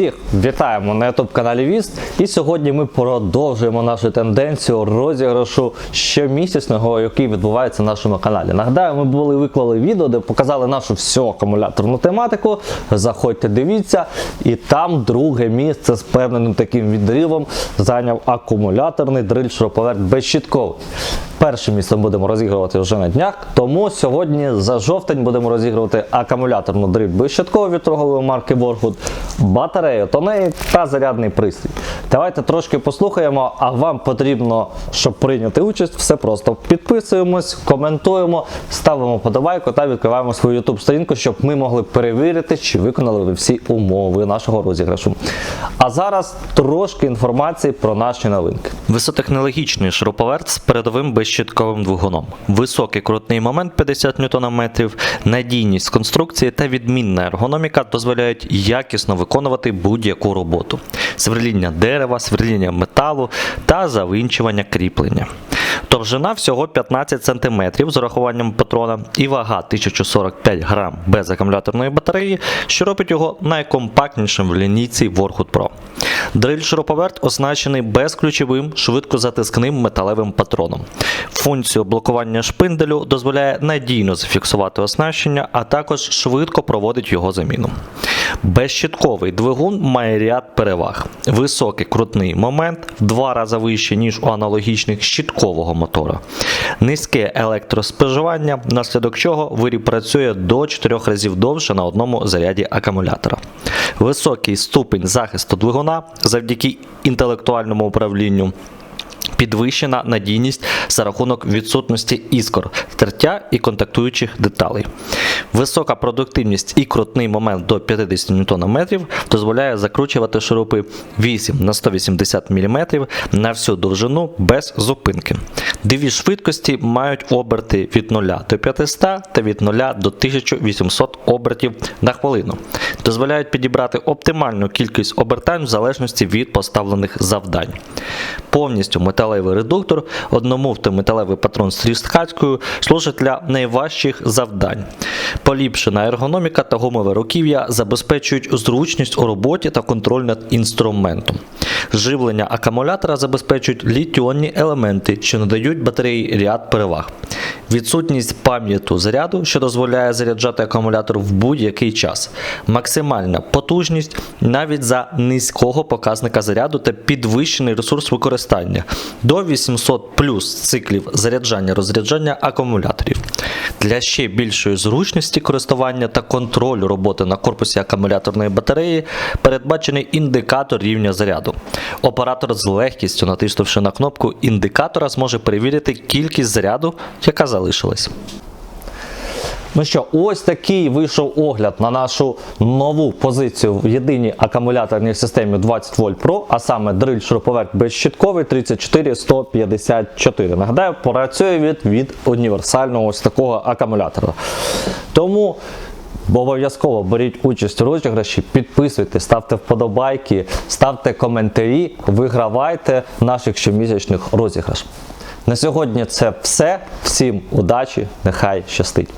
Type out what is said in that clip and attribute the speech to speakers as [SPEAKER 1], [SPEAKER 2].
[SPEAKER 1] Всіх вітаємо на youtube каналі Віст. І сьогодні ми продовжуємо нашу тенденцію розіграшу щомісячного, який відбувається на нашому каналі. Нагадаю, ми були виклали відео, де показали нашу всю акумуляторну тематику. Заходьте, дивіться, і там друге місце з певним таким відривом зайняв акумуляторний дриль шуруповерт безщітковий. Перше місце будемо розігрувати вже на днях, тому сьогодні за жовтень будемо розігрувати акумуляторну дриль безщиткову від торгової марки Borgwood, батарею тонеї та зарядний пристрій. Давайте трошки послухаємо, а вам потрібно, щоб прийняти участь, все просто підписуємось, коментуємо, ставимо подобайку та відкриваємо свою YouTube сторінку, щоб ми могли перевірити, чи виконали ви всі умови нашого розіграшу. А зараз трошки інформації про наші новинки.
[SPEAKER 2] Висотехнологічний шуруповерт з передовим безщитковим двигуном, високий крутний момент 50 Нм, надійність конструкції та відмінна ергономіка дозволяють якісно виконувати будь-яку роботу: сверління дерева, сверління металу та завинчування кріплення. Довжина всього 15 см з урахуванням патрона і вага 1045 грам без акумуляторної батареї, що робить його найкомпактнішим в лінійці Warhood Pro. Дриль шуруповерт оснащений безключовим швидкозатискним металевим патроном. Функцію блокування шпинделю дозволяє надійно зафіксувати оснащення, а також швидко проводить його заміну. Безщитковий двигун має ряд переваг: високий крутний момент в два рази вище, ніж у аналогічних щиткового мотора, низьке електроспоживання, внаслідок чого виріб працює до 4 разів довше на одному заряді акумулятора. Високий ступінь захисту двигуна завдяки інтелектуальному управлінню. Підвищена надійність за рахунок відсутності іскор, тертя і контактуючих деталей. Висока продуктивність і крутний момент до 50 Нм дозволяє закручувати шурупи 8 на 180 мм на всю довжину без зупинки. Дві швидкості мають оберти від 0 до 500 та від 0 до 1800 обертів на хвилину. Дозволяють підібрати оптимальну кількість обертань в залежності від поставлених завдань. Повністю металевий редуктор, одномовтий металевий патрон з трісткацькою служить для найважчих завдань. Поліпшена ергономіка та гумове руків'я забезпечують зручність у роботі та контроль над інструментом. Живлення акумулятора забезпечують літіонні елементи, що надають батареї ряд переваг. Відсутність пам'яту заряду, що дозволяє заряджати акумулятор в будь-який час. Максимальна потужність навіть за низького показника заряду та підвищений ресурс використання до 800 плюс циклів заряджання-розряджання акумуляторів. Для ще більшої зручності користування та контролю роботи на корпусі акумуляторної батареї передбачений індикатор рівня заряду. Оператор з легкістю, натиснувши на кнопку індикатора, зможе перевірити кількість заряду, яка залишилась.
[SPEAKER 1] Ну що, ось такий вийшов огляд на нашу нову позицію в єдиній акумуляторній системі 20 вольт Pro, а саме дриль шуруповерт безщитковий 34154. Нагадаю, працює від, від універсального ось такого акумулятора. Тому Обов'язково беріть участь у розіграші, підписуйтесь, ставте вподобайки, ставте коментарі, вигравайте наших щомісячних розіграш. На сьогодні це все. Всім удачі, нехай щастить!